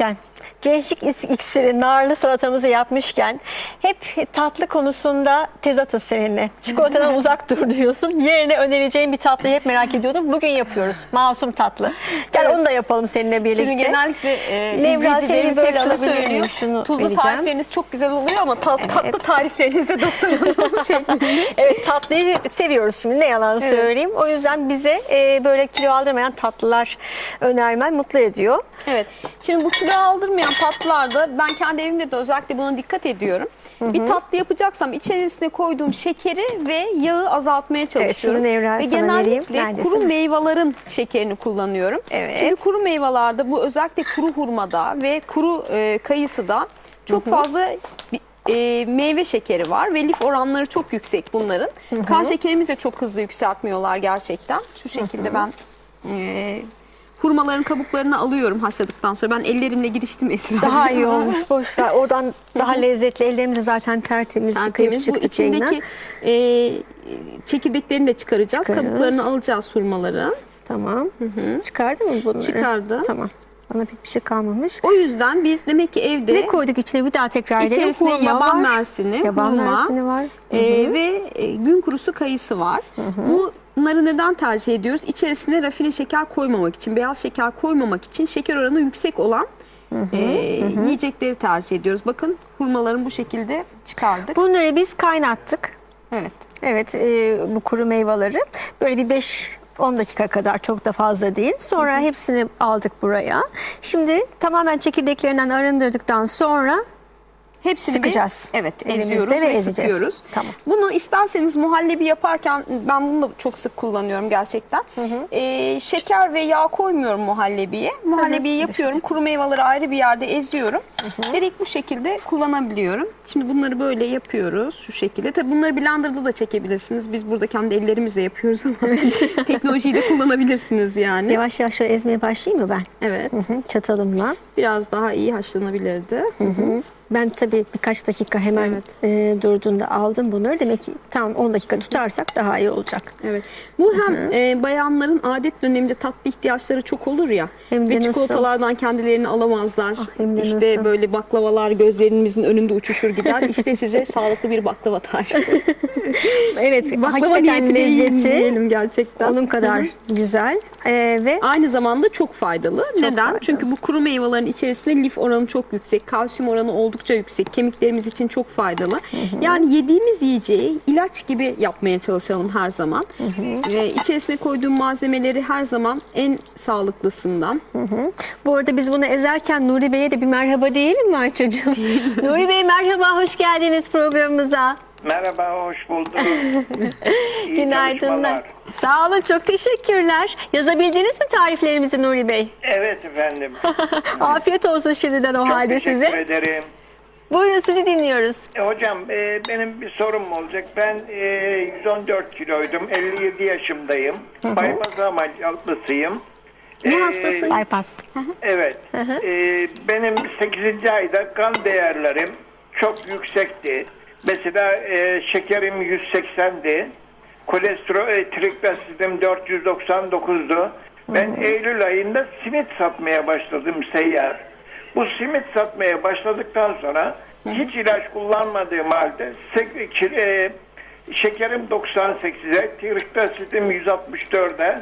yapmışken, gençlik iksiri, narlı salatamızı yapmışken hep tatlı konusunda tezatız seninle. Çikolatadan uzak dur diyorsun. Yerine önereceğim bir tatlıyı hep merak ediyordum. Bugün yapıyoruz. Masum tatlı. Gel onu da yapalım seninle birlikte. Şimdi genellikle e, Nevra, seni böyle şunu söylüyor. Şunu Tuzlu vereceğim. tarifleriniz çok güzel oluyor ama ta- tatlı tariflerinizde doktor hanım şeklinde. Evet tatlıyı seviyoruz şimdi ne yalan Evet. söyleyeyim. O yüzden bize e, böyle kilo aldırmayan tatlılar önermen mutlu ediyor. Evet. Şimdi bu kilo aldırmayan tatlılarda ben kendi evimde de özellikle buna dikkat ediyorum. Bir tatlı yapacaksam içerisine koyduğum şekeri ve yağı azaltmaya çalışıyorum. şunu Nevra ve vereyim. genellikle kuru meyvelerin şekerini kullanıyorum. Evet. Çünkü kuru meyvelerde bu özellikle kuru hurmada ve kuru e, kayısıda çok fazla bir- e, meyve şekeri var ve lif oranları çok yüksek bunların. Kan şekerimizi de çok hızlı yükseltmiyorlar gerçekten. Şu şekilde ben e, hurmaların kabuklarını alıyorum haşladıktan sonra. Ben ellerimle giriştim Esra. Daha iyi olmuş boş ver. Oradan daha lezzetli. Ellerimizi zaten tertemiz yıkayıp Tertemiz. Bu çıktık içindeki e, çekirdeklerini de çıkaracağız. Çıkarırız. Kabuklarını alacağız hurmaların. Tamam. Çıkardı mı bunları? Çıkardı. Tamam. Bana pek bir şey kalmamış. O yüzden biz demek ki evde Ne koyduk içine bir daha tekrar edelim. İçerisinde Hurma yaban var. mersini, Yaban hurma, mersini var. e, ve e, gün kurusu kayısı var. Bunları neden tercih ediyoruz? İçerisine rafine şeker koymamak için, beyaz şeker koymamak için şeker oranı yüksek olan e, yiyecekleri tercih ediyoruz. Bakın hurmaların bu şekilde çıkardık. Bunları biz kaynattık. Evet. Evet e, bu kuru meyveleri. Böyle bir 5 10 dakika kadar çok da fazla değil. Sonra hepsini aldık buraya. Şimdi tamamen çekirdeklerinden arındırdıktan sonra Hepsini Sıkacağız. Bir, evet, eziyoruz ve ve, ezeceğiz. sıkıyoruz. Tamam. Bunu isterseniz muhallebi yaparken ben bunu da çok sık kullanıyorum gerçekten. Ee, şeker ve yağ koymuyorum muhallebiye. Muhallebiyi yapıyorum. Kuru meyveleri ayrı bir yerde eziyorum. Direkt bu şekilde kullanabiliyorum. Şimdi bunları böyle yapıyoruz şu şekilde. Tabii bunları blenderda da çekebilirsiniz. Biz burada kendi ellerimizle yapıyoruz ama teknolojiyi de kullanabilirsiniz yani. yavaş yavaş şöyle ezmeye başlayayım mı ben? Evet. Hı hı, Çatalımla. Biraz daha iyi haşlanabilirdi. Ben tabii birkaç dakika hemen Evet. e, durduğunda aldım bunları. Demek ki tam 10 dakika tutarsak daha iyi olacak. Evet. Bu hem e, bayanların adet döneminde tatlı ihtiyaçları çok olur ya. Hem ve nasıl? çikolatalardan kendilerini alamazlar. Ah, hem de işte nasıl? böyle baklavalar gözlerimizin önünde uçuşur gider. İşte size sağlıklı bir baklava tarifi. Evet, baklava niyeti lezzeti diyelim gerçekten. onun kadar güzel E, ve Aynı zamanda çok faydalı. Neden? faydalı. Çünkü bu kuru meyvelerin içerisinde lif oranı çok yüksek, kalsiyum oranı oldukça yüksek. Kemiklerimiz için çok faydalı. Yani yediğimiz yiyeceği ilaç gibi yapmaya çalışalım her zaman. Ve içerisine koyduğum malzemeleri her zaman en sağlıklısından. bu arada biz bunu ezerken Nuri Bey'e de bir merhaba diyelim mi Ayça'cığım? Nuri Bey merhaba, hoş geldiniz programımıza. Merhaba, hoş bulduk. Günaydınlar. Sağ olun, çok teşekkürler. Yazabildiniz mi tariflerimizi Nuri Bey? Evet efendim. Afiyet olsun şimdiden o Çok halde teşekkür size. ederim. Buyurun sizi dinliyoruz. E, hocam e, benim bir sorum olacak. Ben e, 114 kiloydum. 57 yaşındayım. Bypass ameliyatlısıyım. Ne E, hastası? Bypass. Evet. E, benim 8. ayda kan değerlerim çok yüksekti. Mesela e, şekerim 180'di. Kolesterol, e, trigliseridim 499'du. Ben Eylül ayında simit satmaya başladım seyyar. Bu simit satmaya başladıktan sonra hiç ilaç kullanmadığım halde e, şekerim 98'e, trigliseridim 164'e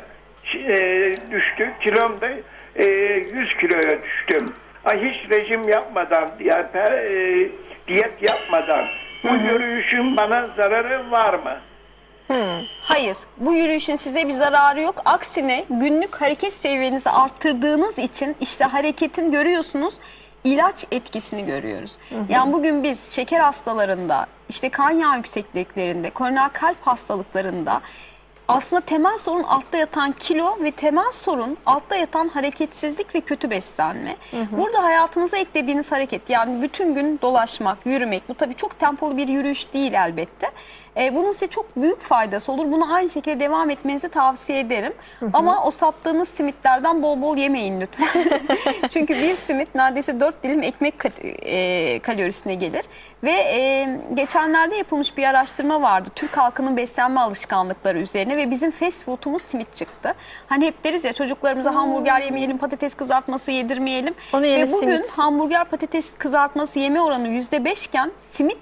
e, düştü. Kilom da e, 100 kiloya düştüm. Ay hiç rejim yapmadan, yani e, diyet yapmadan bu yürüyüşün bana zararı var mı? Hayır, bu yürüyüşün size bir zararı yok. Aksine günlük hareket seviyenizi arttırdığınız için işte hareketin görüyorsunuz ilaç etkisini görüyoruz. Yani bugün biz şeker hastalarında, işte kan yağı yüksekliklerinde, koroner kalp hastalıklarında aslında temel sorun altta yatan kilo ve temel sorun altta yatan hareketsizlik ve kötü beslenme. Burada hayatınıza eklediğiniz hareket yani bütün gün dolaşmak, yürümek bu tabii çok tempolu bir yürüyüş değil elbette. E, bunun size çok büyük faydası olur. Bunu aynı şekilde devam etmenizi tavsiye ederim. Ama o sattığınız simitlerden bol bol yemeyin lütfen. Çünkü bir simit neredeyse 4 dilim ekmek kat- e, kalorisine gelir. Ve e, geçenlerde yapılmış bir araştırma vardı. Türk halkının beslenme alışkanlıkları üzerine ve bizim fast food'umuz simit çıktı. Hani hep deriz ya çocuklarımıza hamburger yemeyelim, patates kızartması yedirmeyelim. Yerine ve bugün simit. hamburger patates kızartması yeme oranı %5 iken simit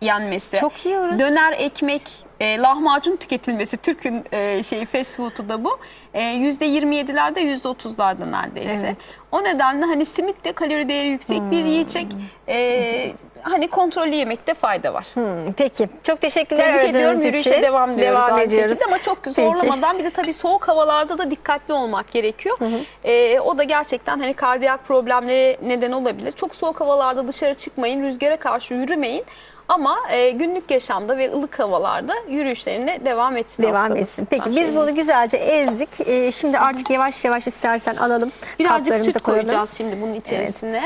yenmesi. Çok iyi oran. Döner ekmek, e, lahmacun tüketilmesi Türk'ün e, şeyi fast food'u da bu. E, %27'lerde %30'larda neredeyse. Evet. O nedenle hani simit de kalori değeri yüksek Hmm. bir yiyecek. E, hani kontrollü yemekte fayda var. Hmm, Peki. Çok teşekkürler Tebrik aradığınız ediyorum. için. Yürüyüşe devam ediyoruz Devam aynı ediyoruz. şekilde ama çok Peki. zorlamadan bir de tabii soğuk havalarda da dikkatli olmak gerekiyor. Ee, o da gerçekten hani kardiyak problemlere neden olabilir. Çok soğuk havalarda dışarı çıkmayın, rüzgara karşı yürümeyin. Ama e, günlük yaşamda ve ılık havalarda yürüyüşlerine devam etsin Devam hastamız. etsin. Peki biz bunu güzelce ezdik. Ee, şimdi artık yavaş yavaş istersen alalım. birazcık süt koyalım. koyacağız şimdi bunun içerisine.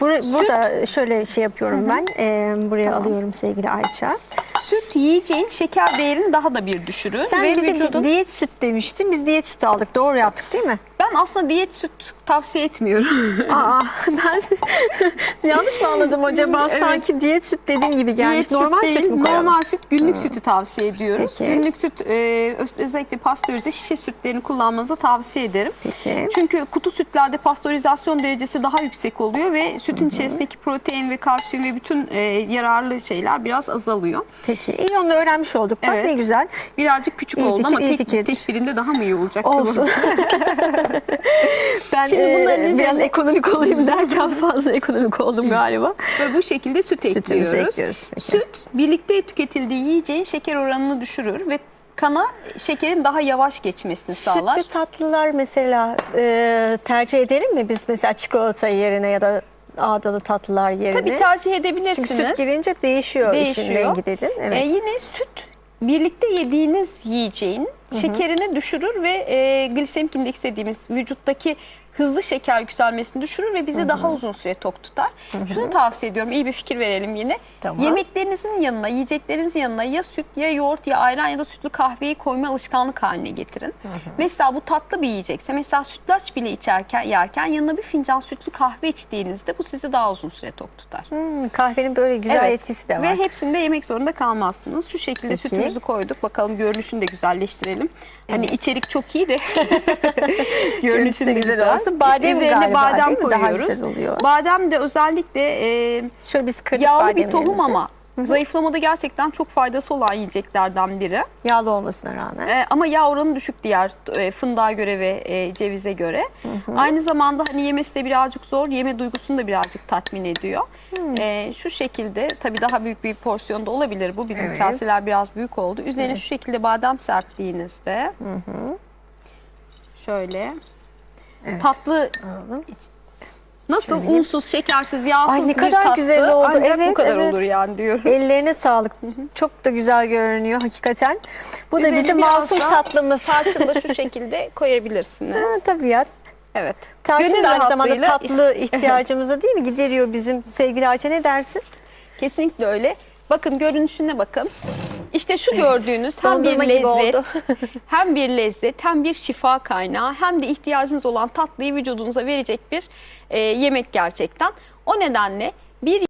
Bur- burada şöyle şey yapıyorum ben. Ee, buraya alıyorum sevgili Ayça. Süt yiyeceğin şeker değerini daha da bir düşürür Sen ve bize vücudun diyet süt demiştin. Biz diyet sütü aldık. Doğru yaptık değil mi? ben aslında diyet süt tavsiye etmiyorum. Aa ben yanlış mı anladım acaba? Evet. Sanki diyet süt dediğim gibi gelmiş. Diyet Normal süt, değil, mü koyalım? Normal süt, günlük sütü tavsiye ediyoruz. Peki. Günlük süt e, öz- özellikle pastörize şişe sütlerini kullanmanızı tavsiye ederim. Peki. Çünkü kutu sütlerde pastörizasyon derecesi daha yüksek oluyor ve sütün içerisindeki protein ve kalsiyum ve bütün e, yararlı şeyler biraz azalıyor. Peki. İyi onu öğrenmiş olduk. Bak Evet. ne güzel. Birazcık küçük İyi oldu fikir, ama iyi tek, tek birinde daha mı iyi olacak? Olsun. ben Şimdi e, bunların biraz üzerine- ekonomik olayım derken fazla ekonomik oldum galiba. Ve bu şekilde süt Sütümüzü ekliyoruz. ekliyoruz, peki. Süt birlikte tüketildiği yiyeceğin şeker oranını düşürür ve kana şekerin daha yavaş geçmesini sağlar. Sütlü tatlılar mesela e, tercih edelim mi biz mesela çikolata yerine ya da ağdalı tatlılar yerine? Tabii tercih Çünkü edebilirsiniz. süt girince değişiyor, işin değişiyor. rengi dedin. Evet. Ee, yine süt birlikte yediğiniz yiyeceğin şekerini düşürür ve e, glisemik indeks dediğimiz vücuttaki hızlı şeker yükselmesini düşürür ve bizi daha uzun süre tok tutar. Şunu tavsiye ediyorum. iyi bir fikir verelim yine. Tamam. Yemeklerinizin yanına, yiyeceklerinizin yanına ya süt ya yoğurt ya ayran ya da sütlü kahveyi koyma alışkanlık haline getirin. Mesela bu tatlı bir yiyecekse mesela sütlaç bile içerken yerken yanına bir fincan sütlü kahve içtiğinizde bu sizi daha uzun süre tok tutar. Hmm, kahvenin böyle güzel Evet. etkisi de var. Ve hepsinde yemek zorunda kalmazsınız. Şu şekilde Peki. sütümüzü koyduk. Bakalım görünüşünü de güzelleştirelim. Hani içerik çok iyi de görünüşü de güzel, olsun. Badem Üzerine galiba, badem mi? Daha koyuyoruz. güzel oluyor. Badem de özellikle e, Şöyle biz yağlı bir tohum bademlerimizi. ama zayıflamada gerçekten çok faydası olan yiyeceklerden biri. Yağlı olmasına rağmen. E, ama yağ oranı düşük diğer e, fındığa göre ve e, cevize göre. Aynı zamanda hani yemesi de birazcık zor. Yeme duygusunu da birazcık tatmin ediyor. E, şu şekilde tabii daha büyük bir porsiyonda olabilir bu. Bizim Evet. kaseler biraz büyük oldu. Üzerine şu şekilde badem serptiğinizde şöyle tatlı Nasıl unsuz, şekersiz, yağsız Ay ne bir kadar tatlı güzel oldu. ancak bu Evet, kadar evet. olur yani diyorum. Ellerine sağlık. Çok da güzel görünüyor hakikaten. Bu da Üzerine bizim biraz masum da tatlımız. Tarçını da şu şekilde koyabilirsiniz. Ha, tabii ya. Evet. Tarçın da aynı zamanda tatlı ihtiyacımızı değil mi? Gideriyor bizim sevgili Ayça ne dersin? Kesinlikle öyle. Bakın görünüşüne bakın. İşte şu gördüğünüz hem bir Dondurma gibi lezzet, hem bir lezzet, hem bir şifa kaynağı, hem de ihtiyacınız olan tatlıyı vücudunuza verecek bir e, yemek gerçekten. O nedenle bir